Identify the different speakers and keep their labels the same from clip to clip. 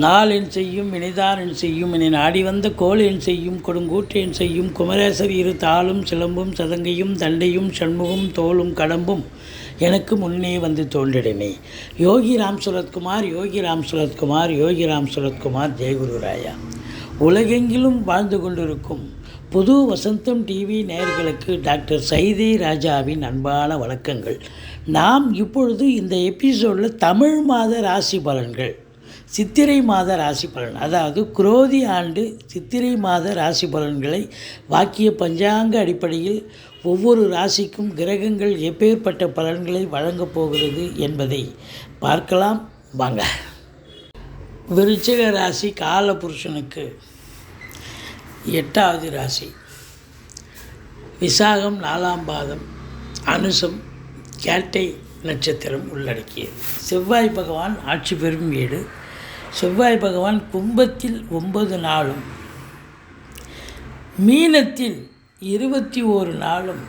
Speaker 1: நாளென் செய்யும் வினைதானென் செய்யும் இனி நாடி வந்த கோளென் செய்யும் கொடுங்கூற்றேன் செய்யும் குமரேசர் இரு தாளும் சிலம்பும் சதங்கையும் தண்டையும் சண்முகம் தோளும் கடம்பும் எனக்கு முன்னே வந்து தோன்றிடனே யோகி ராம் சுரத்குமார் யோகி ராம் சுரத்குமார் யோகி ராம் சுரத்குமார் ஜெயகுருராயா உலகெங்கிலும் வாழ்ந்து கொண்டிருக்கும் புது வசந்தம் டிவி நேயர்களுக்கு டாக்டர் சைதே ராஜாவின் அன்பான வணக்கங்கள். நாம் இப்பொழுது இந்த எபிசோடில் தமிழ் மாத ராசி பலன்கள் சித்திரை மாத ராசி பலன். அதாவது குரோதி ஆண்டு சித்திரை மாத ராசி பலன்களை வாக்கிய பஞ்சாங்க அடிப்படையில் ஒவ்வொரு ராசிக்கும் கிரகங்கள் எப்பேற்பட்ட பலன்களை வழங்கப் போகிறது என்பதை பார்க்கலாம். வாங்க. விருச்சிக ராசி காலபுருஷனுக்கு எட்டாவது ராசி. விசாகம் நாலாம் பாதம் அனுசம் கேட்டை நட்சத்திரம் உள்ளடக்கியது. செவ்வாய் பகவான் ஆட்சி பெறும் வீடு. செவ்வாய் பகவான் கும்பத்தில் ஒன்பது நாளும் மீனத்தில் இருபத்தி ஓரு நாளும்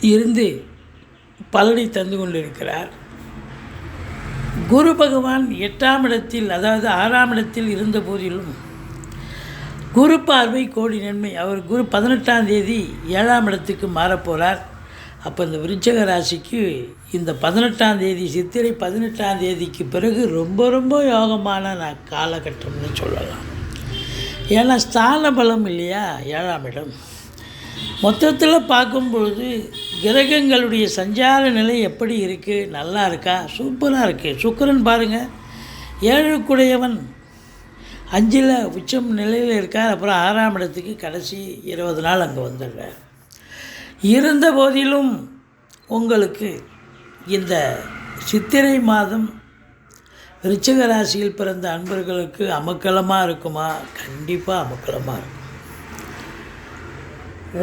Speaker 1: இருந்து பலனை தந்து கொண்டிருக்கிறார். குரு பகவான் எட்டாம் இடத்தில் அதாவது ஆறாம் இடத்தில் இருந்த போதிலும் குரு பார்வை கோடி நன்மை. அவர் குரு பதினெட்டாம் தேதி ஏழாம் இடத்துக்கு மாறப்போகிறார் அப்போ இந்த விருச்சக ராசிக்கு இந்த பதினெட்டாம் தேதி சித்திரை பதினெட்டாம் தேதிக்கு பிறகு ரொம்ப ரொம்ப யோகமான நான் காலகட்டம்னு சொல்லலாம். ஏன்னா ஸ்தான பலம் இல்லையா? ஏழாம் இடம். மொத்தத்தில் பார்க்கும்பொழுது கிரகங்களுடைய சஞ்சார நிலை எப்படி இருக்குது நல்லா இருக்கா? சூப்பராக இருக்குது சுக்கரன் பாருங்கள் ஏழுக்குடையவன் அஞ்சில் உச்சம் நிலையில் இருக்கார். அப்புறம் ஆறாம் இடத்துக்கு கடைசி இருபது நாள் அங்கே வந்துடுறார். இருந்த போதிலும் உங்களுக்கு இந்த சித்திரை மாதம் ரிச்சக ராசியில் பிறந்த அன்பர்களுக்கு அமக்கலமாக இருக்குமா? கண்டிப்பாக அமக்கலமாக இருக்கும்.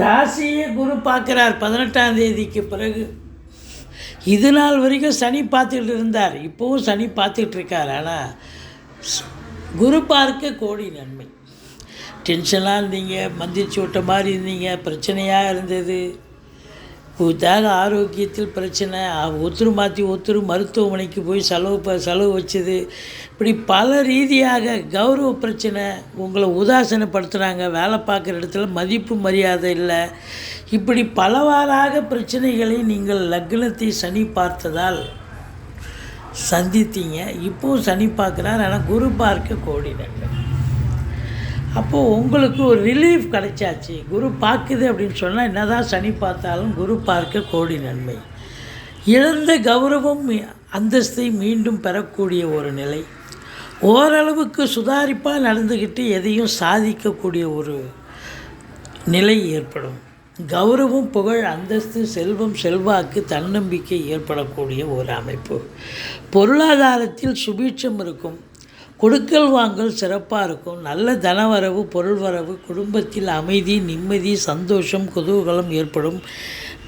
Speaker 1: ராசியை குரு பார்க்குறார் பதினெட்டாம் தேதிக்கு பிறகு. இது நாள் வரைக்கும் சனி பார்த்துக்கிட்டு இருந்தார். இப்போவும் சனி பார்த்துட்டு இருக்கார். ஆனால் குரு பார்க்க கோடி நன்மை. டென்ஷனாக இருந்தீங்க மந்திச்சு விட்ட மாதிரி இருந்தீங்க பிரச்சனையாக இருந்தது. தேக ஆரோக்கியத்தில் பிரச்சனை ஒருத்தர் மாற்றி ஒருத்தர் மருத்துவமனைக்கு போய் செலவு ப செலவு வச்சது. இப்படி பல ரீதியாக கௌரவ பிரச்சனை உங்களை உதாசீனப்படுத்துகிறாங்க வேலை பார்க்குற இடத்துல மதிப்பு மரியாதை இல்லை. இப்படி பலவாறாக பிரச்சனைகளை நீங்கள் லக்னத்தை சனி பார்த்ததால் சந்தித்தீங்க. இப்போவும் சனி பார்க்குறார் ஆனால் குரு பார்க்க கோடி நன்மை. அப்போது உங்களுக்கு ஒரு ரிலீஃப் கிடைச்சாச்சு. குரு பார்க்குது அப்படின்னு சொன்னால் என்னதான் சனி பார்த்தாலும் குரு பார்க்க கோடி நன்மை. இழந்த கௌரவம் அந்தஸ்தை மீண்டும் பெறக்கூடிய ஒரு நிலை. ஓரளவுக்கு சுதாரிப்பாக நடந்துக்கிட்டு எதையும் சாதிக்கக்கூடிய ஒரு நிலை ஏற்படும். கௌரவம் புகழ் அந்தஸ்து செல்வம் செல்வாக்கு தன்னம்பிக்கை ஏற்படக்கூடிய ஒரு அமைப்பு. பொருளாதாரத்தில் சுபீட்சம் இருக்கும். கொடுக்கல் வாங்கல் சிறப்பாக இருக்கும். நல்ல தனவரவு பொருள் வரவு குடும்பத்தில் அமைதி நிம்மதி சந்தோஷம் குதூகலம் ஏற்படும்.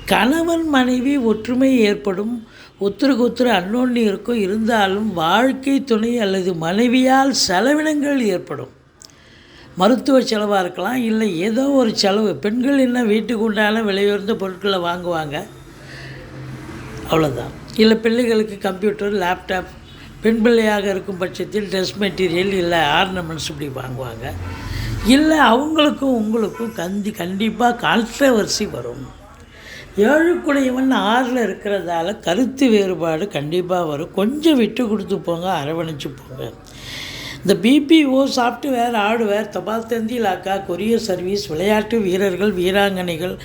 Speaker 1: கணவன் மனைவி ஒற்றுமை ஏற்படும். ஒத்துருக்கு ஒத்துரு அன்னொன்று இருக்கும். இருந்தாலும் வாழ்க்கை துணை அல்லது மனைவியால் செலவினங்கள் ஏற்படும். மருத்துவ செலவாக இருக்கலாம். இல்லை ஏதோ ஒரு செலவு. பெண்கள் என்ன வீட்டுக்கு உண்டான விலையுயர்ந்த பொருட்களை வாங்குவாங்க? அவ்வளோதான் இல்லை பிள்ளைகளுக்கு கம்ப்யூட்டர் லேப்டாப் பெண் பிள்ளையாக இருக்கும் பட்சத்தில் ட்ரெஸ் மெட்டீரியல் இல்லை ஆர்னமெண்ட்ஸ் இப்படி வாங்குவாங்க. இல்லை அவங்களுக்கும் உங்களுக்கும் கந்தி கண்டிப்பாக கான்ட்ரவர்சி வரும். ஏழுக்குடையவன் ஆறில் இருக்கிறதால கருத்து வேறுபாடு கண்டிப்பாக வரும். கொஞ்சம் விட்டு கொடுத்து போங்க அரவணைச்சு போங்க. இந்த பிபிஓ சாஃப்ட்வேர் ஹார்ட்வேர் தபால் தந்தி இலாக்கா கொரியர் சர்வீஸ் விளையாட்டு வீரர்கள் வீராங்கனைகள்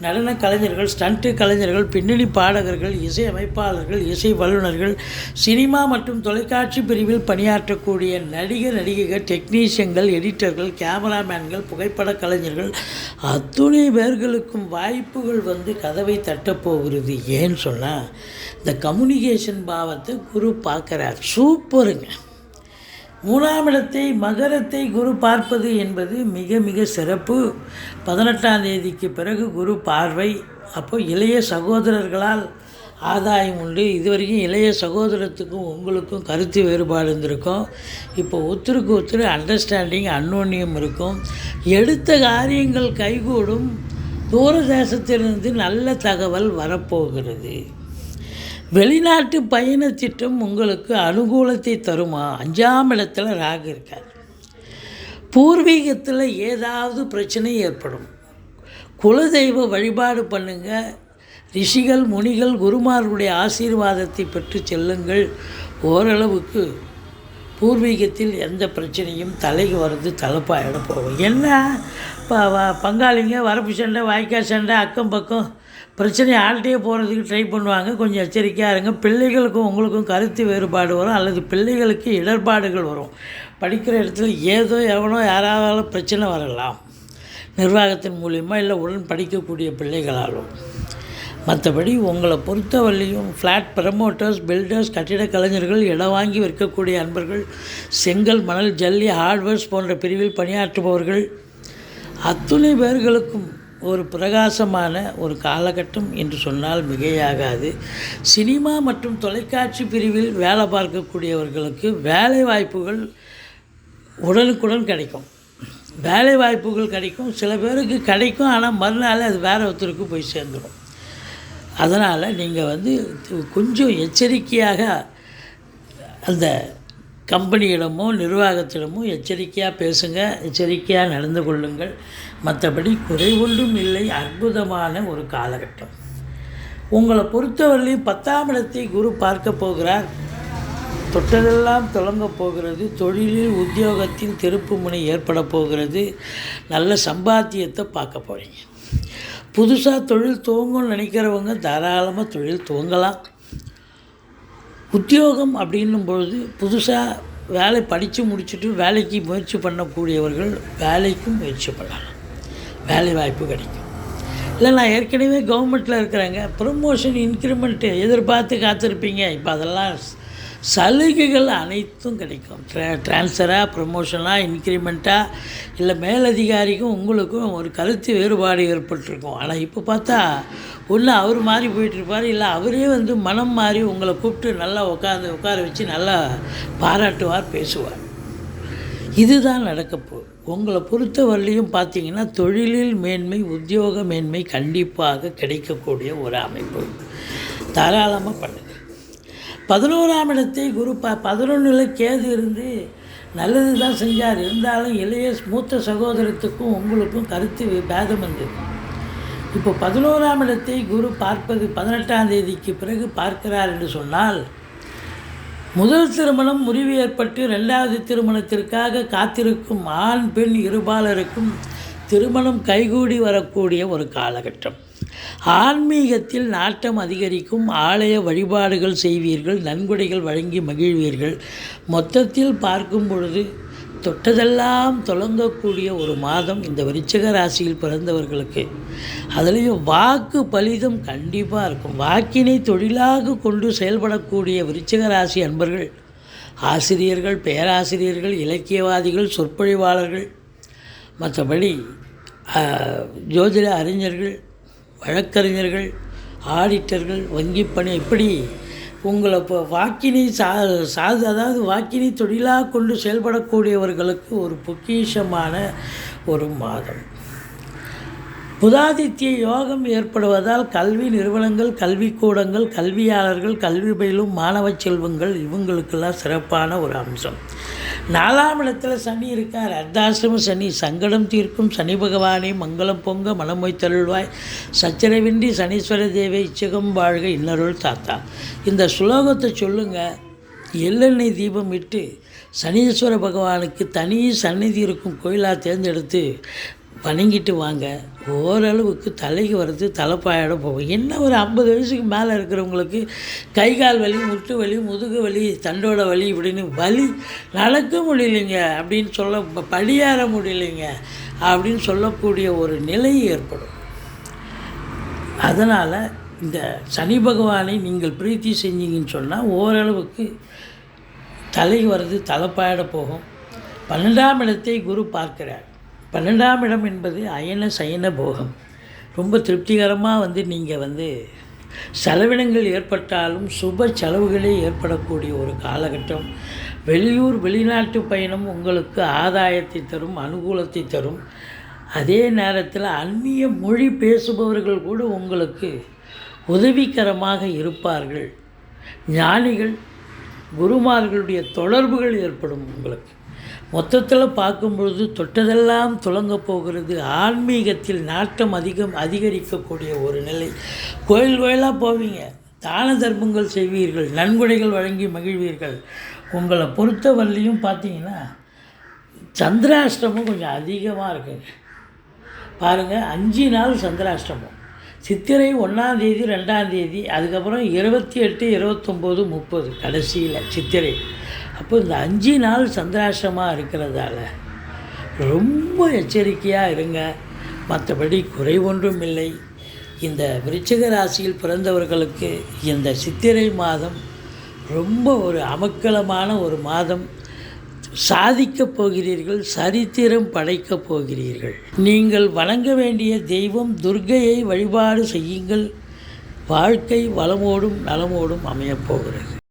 Speaker 1: நடன கலைஞர்கள் ஸ்டண்ட்டு கலைஞர்கள் பின்னணி பாடகர்கள் இசை அமைப்பாளர்கள் இசை வல்லுநர்கள் சினிமா மற்றும் தொலைக்காட்சி பிரிவில் பணியாற்றக்கூடிய நடிகர் நடிகைகள் டெக்னீஷியன்கள் எடிட்டர்கள் கேமராமேன்கள் புகைப்பட கலைஞர்கள் அத்துணை பேர்களுக்கும் வாய்ப்புகள் வந்து கதவை தட்டப்போகிறது ஏன்னு சொன்னால் இந்த கம்யூனிகேஷன் பாவத்தை குரு பார்க்குறார். சூப்பருங்க. மூணாம் இடத்தை மகரத்தை குரு பார்ப்பது என்பது மிக மிக சிறப்பு. பதினெட்டாம் தேதிக்கு பிறகு குரு பார்வை. அப்போ இளைய சகோதரர்களால் ஆதாயம் உண்டு. இதுவரைக்கும் இளைய சகோதரத்துக்கும் உங்களுக்கும் கருத்து வேறுபாடு இருந்திருக்கும். இப்போ ஒருத்தருக்கு ஒருத்தர் அண்டர்ஸ்டாண்டிங் அன்னோன்யம் இருக்கும். எடுத்த காரியங்கள் கைகூடும். தூர தேசத்திலிருந்து நல்ல தகவல் வரப்போகிறது. வெளிநாட்டு பயணத்திட்டம் உங்களுக்கு அனுகூலத்தை தருமா? அஞ்சாம் இடத்துல ராகு இருக்கார். பூர்வீகத்தில் ஏதாவது பிரச்சனை ஏற்படும். குலதெய்வ வழிபாடு பண்ணுங்க. ரிஷிகள் முனிகள் குருமார்களுடைய ஆசீர்வாதத்தை பெற்று செல்லுங்கள். ஓரளவுக்கு பூர்வீகத்தில் எந்த பிரச்சனையும் தலைக்கு வர்றது தலைப்பாயிட போகும் என்ன? இப்போ பங்காளிங்க வரப்பு சண்டை வாய்க்கால் சண்டை அக்கம் பக்கம் பிரச்சனை ஆள்கிட்டே போகிறதுக்கு ட்ரை பண்ணுவாங்க. கொஞ்சம் எச்சரிக்கையாக இருங்க. பிள்ளைகளுக்கும் உங்களுக்கும் கருத்து வேறுபாடு வரும். அல்லது பிள்ளைகளுக்கு இடர்பாடுகள் வரும். படிக்கிற இடத்துல ஏதோ எவனோ யாராவது பிரச்சனை வரலாம். நிர்வாகத்தின் மூலியமாக இல்லை உடன் படிக்கக்கூடிய பிள்ளைகளாலும். மற்றபடி உங்களை பொறுத்தவரையும் ஃப்ளாட் ப்ரமோட்டர்ஸ் பில்டர்ஸ் கட்டிட கலைஞர்கள் இடம் வாங்கி விற்கக்கூடிய அன்பர்கள் செங்கல் மணல் ஜல்லி ஹார்ட்வேர்ஸ் போன்ற பிரிவில் பணியாற்றுபவர்கள் அத்துணை பேர்களுக்கும் ஒரு பிரகாசமான ஒரு காலகட்டம் என்று சொன்னால் மிகையாகாது. சினிமா மற்றும் தொலைக்காட்சி பிரிவில் வேலை பார்க்கக்கூடியவர்களுக்கு வேலை வாய்ப்புகள் உடனுக்குடன் கிடைக்கும். வேலை வாய்ப்புகள் கிடைக்கும். சில பேருக்கு கிடைக்கும் ஆனால் மறுநாள் அது வேறு ஒருத்தருக்கு போய் சேர்ந்துடும் அதனால் நீங்கள் வந்து கொஞ்சம் எச்சரிக்கையாக அந்த கம்பெனியிடமோ நிர்வாகத்திடமோ எச்சரிக்கையாக பேசுங்க எச்சரிக்கையாக நடந்து கொள்ளுங்கள். மற்றபடி குறைவொன்றும் இல்லை அற்புதமான ஒரு காலகட்டம். உங்களை பொறுத்தவரையிலையும் பத்தாம் இடத்தை குரு பார்க்க போகிறார். தொட்டதெல்லாம் தொடங்க போகிறது. தொழிலில் உத்தியோகத்தில் திருப்பு முனை ஏற்பட போகிறது. நல்ல சம்பாத்தியத்தை பார்க்க போகிறீங்க புதுசாக தொழில் துவங்கணும்னு நினைக்கிறவங்க தாராளமாக தொழில் துவங்கலாம். உத்தியோகம் அப்படின்னும் பொழுது புதுசாக வேலை படித்து முடிச்சுட்டு வேலைக்கு முயற்சி பண்ணக்கூடியவர்கள் வேலைக்கும் முயற்சி பண்ணலாம். வேலை வாய்ப்பு கிடைக்கும். இல்லை நான் ஏற்கனவே கவர்மெண்ட்டில் இருக்கிறேங்க. ப்ரொமோஷன் இன்க்ரிமெண்ட்டு எதிர்பார்த்து காத்திருப்பீங்க. இப்போ அதெல்லாம் சலுகைகள் அனைத்தும் கிடைக்கும். ட்ரா ட்ரான்ஸ்ஃபராக ப்ரொமோஷனாக இன்க்ரிமெண்ட்டாக இல்லை மேலதிகாரிக்கும் உங்களுக்கும் ஒரு கருத்து வேறுபாடு ஏற்பட்டிருக்கும். ஆனால் இப்போ பார்த்தா ஒன்று அவர் மாறி போயிட்டுருப்பார் இல்லை அவரே வந்து மனம் மாறி உங்களை கூப்பிட்டு நல்லா உட்காந்து உட்கார வச்சு நல்லா பாராட்டுவார் பேசுவார். இதுதான் நடக்கப்போகுது உங்களை பொறுத்த வரலையும் பார்த்தீங்கன்னா தொழிலில் மேன்மை உத்தியோக மேன்மை கண்டிப்பாக கிடைக்கக்கூடிய ஒரு அமைப்பு. தாராளமாக பண்ணுங்கள் பதினோராம் இடத்தை குரு ப பதினொன்றில் கேது இருந்து நல்லது தான் செஞ்சார். இருந்தாலும் இளைய மூத்த சகோதரத்துக்கும் உங்களுக்கும் கருத்து பேதம் இருந்தது இப்போ பதினோராம் இடத்தை குரு பார்ப்பது பதினெட்டாம் தேதிக்கு பிறகு பார்க்கிறார் என்று சொன்னால் முதல் திருமணம் முறிவு ஏற்பட்டு ரெண்டாவது திருமணத்திற்காக காத்திருக்கும் ஆண் பெண் இருபாலருக்கும் திருமணம் கைகூடி வரக்கூடிய ஒரு காலகட்டம். ஆன்மீகத்தில் நாட்டம் அதிகரிக்கும் ஆலய வழிபாடுகள் செய்வீர்கள் நன்கொடைகள் வழங்கி மகிழ்வீர்கள். மொத்தத்தில் பார்க்கும் பொழுது தொட்டதெல்லாம் தொடங்கக்கூடிய ஒரு மாதம் இந்த விருச்சக ராசியில் பிறந்தவர்களுக்கு. அதுலேயும் வாக்கு பலிதம் கண்டிப்பாக இருக்கும். வாக்கினை தொழிலாக கொண்டு செயல்படக்கூடிய விருச்சக ராசி அன்பர்கள் ஆசிரியர்கள் பேராசிரியர்கள் இலக்கியவாதிகள் சொற்பொழிவாளர்கள் மற்றபடி ஜோதிட அறிஞர்கள் வழக்கறிஞர்கள் ஆடிட்டர்கள் வங்கிப் பணி இப்படி உங்களை இப்போ வாக்கினை சா சாது அதாவது வாக்கினை தொழிலாக கொண்டு செயல்படக்கூடியவர்களுக்கு ஒரு பொக்கிஷமான ஒரு மாதம். புதாதித்ய யோகம் ஏற்படுவதால் கல்வி நிறுவனங்கள் கல்விக்கூடங்கள் கல்வியாளர்கள் கல்வி பயிலும் மாணவ செல்வங்கள் இவங்களுக்கெல்லாம் சிறப்பான ஒரு அம்சம். நாலாம் இடத்துல சனி இருக்கார். அர்த்தாசிரம சனி சங்கடம் தீர்க்கும் சனி பகவானே மங்களம் பொங்க மனமொய் தருள்வாய் சச்சரவின்றி சனீஸ்வர தேவை இச்சகம் வாழ்க இன்னருள் தாத்தா. இந்த ஸ்லோகத்தை சொல்லுங்கள் எள்ளெண்ணெய் தீபம் இட்டு சனீஸ்வர பகவானுக்கு தனி சந்நிதி இருக்கும் கோயிலாக தேர்ந்தெடுத்து வணங்கிட்டு வாங்க. ஓரளவுக்கு தலைக்கு வர்றது தலைப்பாயிட போகும். என்ன ஒரு ஐம்பது வயசுக்கு மேலே இருக்கிறவங்களுக்கு கை கால் வலி முட்டு வலி முதுகு வலி தண்டோட வலி இப்படின்னு வலி நடக்க முடியலைங்க அப்படின்னு சொல்ல படியாற முடியலைங்க அப்படின்னு சொல்லக்கூடிய ஒரு நிலை ஏற்படும். அதனால் இந்த சனி பகவானை நீங்கள் பிரீத்தி செஞ்சீங்கன்னு சொன்னால் ஓரளவுக்கு தலை வர்றது தலைப்பாயிட போகும். பன்னெண்டாம் இடத்தை குரு பார்க்கிறார். பன்னெண்டாம் இடம் என்பது அயன சயன போகம். ரொம்ப திருப்திகரமாக வந்து நீங்கள் வந்து செலவினங்கள் ஏற்பட்டாலும் சுப செலவுகளே ஏற்படக்கூடிய ஒரு காலகட்டம். வெளியூர் வெளிநாட்டு பயணம் உங்களுக்கு ஆதாயத்தை தரும் அனுகூலத்தை தரும். அதே நேரத்தில் அந்நிய மொழி பேசுபவர்கள் கூட உங்களுக்கு உதவிகரமாக இருப்பார்கள். ஞானிகள் குருமார்களுடைய தொடர்புகள் ஏற்படும் உங்களுக்கு. மொத்தத்தில் பார்க்கும் பொழுது தொட்டதெல்லாம் துலங்கப் போகிறது. ஆன்மீகத்தில் நாட்டம் அதிகம் அதிகரிக்கக்கூடிய ஒரு நிலை. கோயில் கோயிலாக போவீங்க. தான தர்மங்கள் செய்வீர்கள். நன்கொடைகள் வழங்கி மகிழ்வீர்கள். உங்களை பொறுத்தவரையிலையும் பார்த்தீங்கன்னா சந்திராஷ்டமம் கொஞ்சம் அதிகமாக இருக்குங்க பாருங்கள் அஞ்சு நாள் சந்திராஷ்டமம். சித்திரை ஒன்றாந்தேதி ரெண்டாந்தேதி அதுக்கப்புறம் இருபத்தி எட்டு இருபத்தொம்போது முப்பது கடைசியில் சித்திரை. அப்போ இந்த அஞ்சு நாள் சந்திராஷ்டமாக இருக்கிறதால ரொம்ப எச்சரிக்கையாக இருங்க. மற்றபடி குறை ஒன்றும் இல்லை. இந்த விருச்சிக ராசியில் பிறந்தவர்களுக்கு இந்த சித்திரை மாதம் ரொம்ப ஒரு அமக்கலமான ஒரு மாதம். சாதிக்கப் போகிறீர்கள் சரித்திரம் படைக்கப் போகிறீர்கள். நீங்கள் வணங்க வேண்டிய தெய்வம் துர்கையை வழிபாடு செய்யுங்கள். வாழ்க்கை வளமோடும் நலமோடும் அமையப் போகிறது.